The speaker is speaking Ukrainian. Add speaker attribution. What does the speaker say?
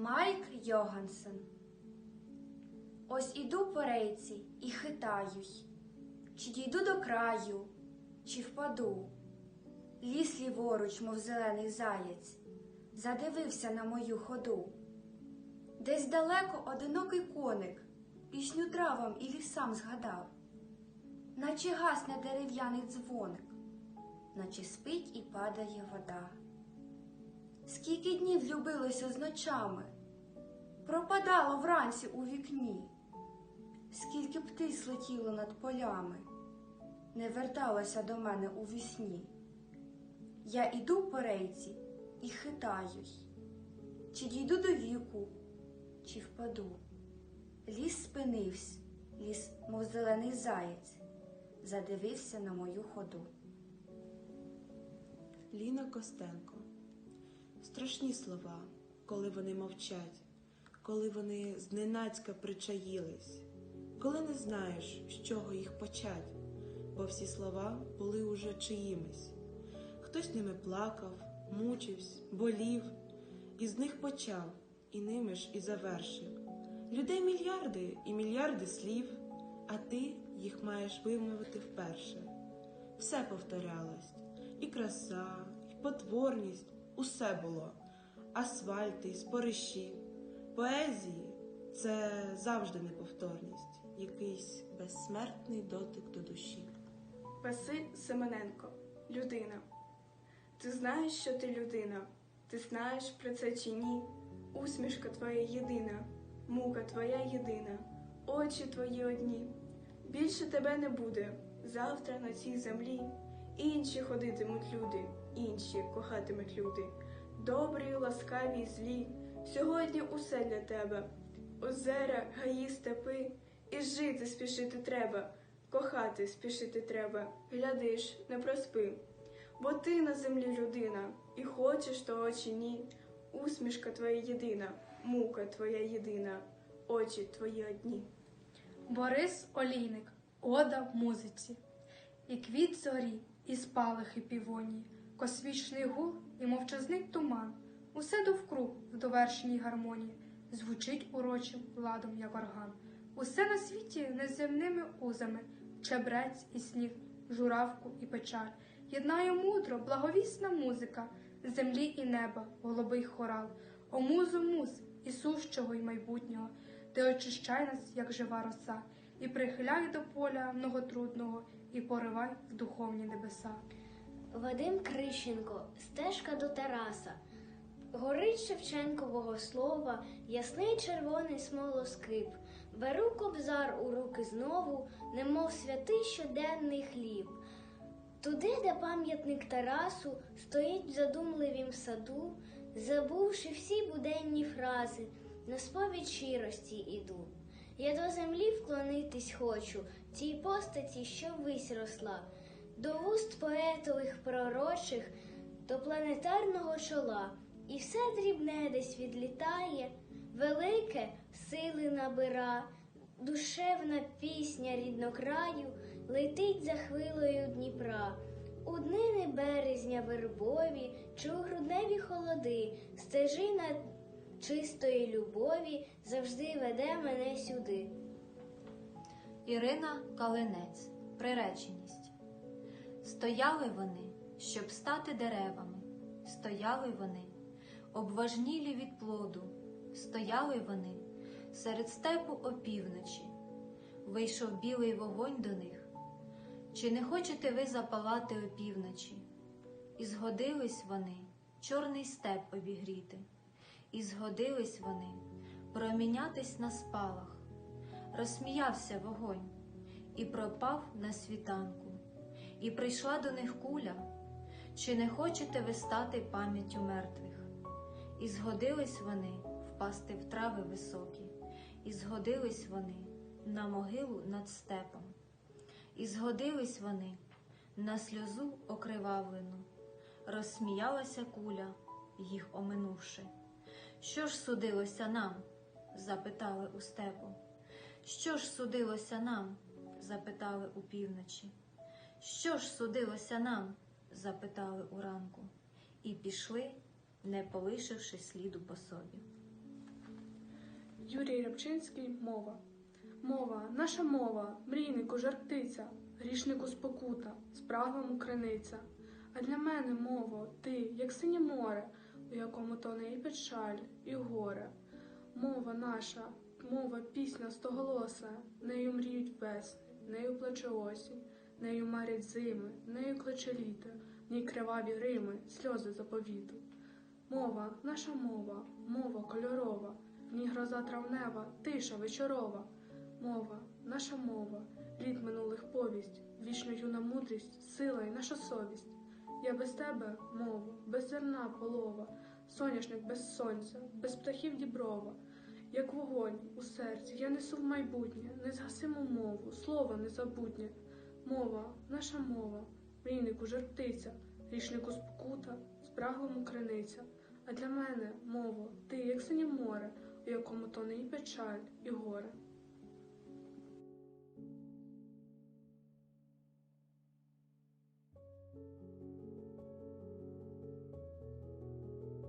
Speaker 1: Майк Йогансен. Ось іду по рейці і хитаюсь, чи дійду до краю, чи впаду. Ліс ліворуч, мов зелений заєць, задивився на мою ходу. Десь далеко одинокий коник пісню травам і лісам згадав, наче гасне дерев'яний дзвоник, наче спить і падає вода. Скільки днів любилося з ночами, пропадало вранці у вікні, скільки птиць летіло над полями, не верталося до мене у вісні. Я іду по рейці і хитаюсь, чи дійду до віку, чи впаду. Ліс спинився, ліс, мов зелений заєць, задивився на мою ходу.
Speaker 2: Ліна Костенко. Страшні слова, коли вони мовчать, коли вони зненацька причаїлись, коли не знаєш, з чого їх почать, бо всі слова були уже чиїмись. Хтось ними плакав, мучився, болів, і з них почав, і ними ж і завершив. Людей мільярди і мільярди слів, а ти їх маєш вимовити вперше. Все повторялось, і краса, і потворність, усе було, асфальти, спориші. Поезії це завжди неповторність, якийсь безсмертний дотик до душі.
Speaker 3: Василь Семененко, людина. Ти знаєш, що ти людина, ти знаєш про це чи ні? Усмішка твоя єдина, мука твоя єдина, очі твої одні. Більше тебе не буде завтра на цій землі. Інші ходитимуть люди, інші кохатимуть люди. Добрі, ласкаві, злі. Сьогодні усе для тебе. Озера, гаї, степи, і жити спішити треба, кохати спішити треба. Глядиш, не проспи. Бо ти на землі людина, і хочеш того чи ні. Усмішка твоя єдина, мука твоя єдина, очі твої одні.
Speaker 4: Борис Олійник, Ода в музиці, і квіт зорі, і спалахи півонії, космічний гул і мовчазний туман, усе довкруг в довершеній гармонії, звучить урочим ладом, як орган. Усе на світі неземними узами, чебрець і сніг, журавку і печаль, єднає мудро, благовісна музика, землі і неба, голубий хорал, о музу муз і сущого й майбутнього, ти очищай нас, як жива роса, і прихиляй до поля многотрудного, і поривай в духовні небеса.
Speaker 5: Вадим Крищенко, стежка до Тараса. Горить Шевченкового слова, ясний червоний смолоскип. Беру кобзар у руки знову, немов святий щоденний хліб. Туди, де пам'ятник Тарасу стоїть в задумливім саду, забувши всі буденні фрази, на сповідь щирості іду. Я до землі вклонитись хочу, тій постаті, що ввись росла, до вуст поетових пророчих, до планетарного чола, і все дрібне десь відлітає, велике сили набира, душевна пісня ріднокраю летить за хвилою Дніпра. У днини березня вербові чи у грудневі холоди, стежина чистої любові завжди веде мене сюди.
Speaker 6: Ірина Калинець. Приреченість. Стояли вони, щоб стати деревами, стояли вони, обважнілі від плоду, стояли вони серед степу опівночі. Вийшов білий вогонь до них. Чи не хочете ви запалати опівночі? І згодились вони чорний степ обігріти, і згодились вони промінятись на спалах. Розсміявся вогонь і пропав на світанку, і прийшла до них куля. Чи не хочете ви стати пам'яттю мертвих? І згодились вони впасти в трави високі, і згодились вони на могилу над степом, і згодились вони на сльозу окривавлену, розсміялася куля, їх оминувши. Що ж судилося нам? запитали у степу. Що ж судилося нам? запитали у півночі. Що ж судилося нам? запитали уранку, і пішли, не полишивши сліду по собі.
Speaker 3: Юрій Рябчинський мова. Мова, наша мова, мрійнику жар птиця, грішнику спокута, спраглому криниця. А для мене мова, ти, як синє море, у якому тоне і печаль, і горе. Мова наша, мова пісня стоголоса, нею мріють весни, нею плаче осінь, нею марять зими, нею кличе літо, в ній криваві рими, сльози заповіту. Мова, наша мова, мова кольорова, в ній гроза травнева, тиша вечорова. Мова, наша мова, літ минулих повість, вічно юна мудрість, сила і наша совість. Я без тебе, мову, без зерна полова, соняшник без сонця, без птахів діброва. Як вогонь у серці, я несу в майбутнє, незгасиму мову, слово незабутнє. Мова, наша мова, мрійнику жар птиця, грішнику спокута, спраглому криниця. А для мене, мово, ти, як синє море, у якому тоне і печаль, і горе.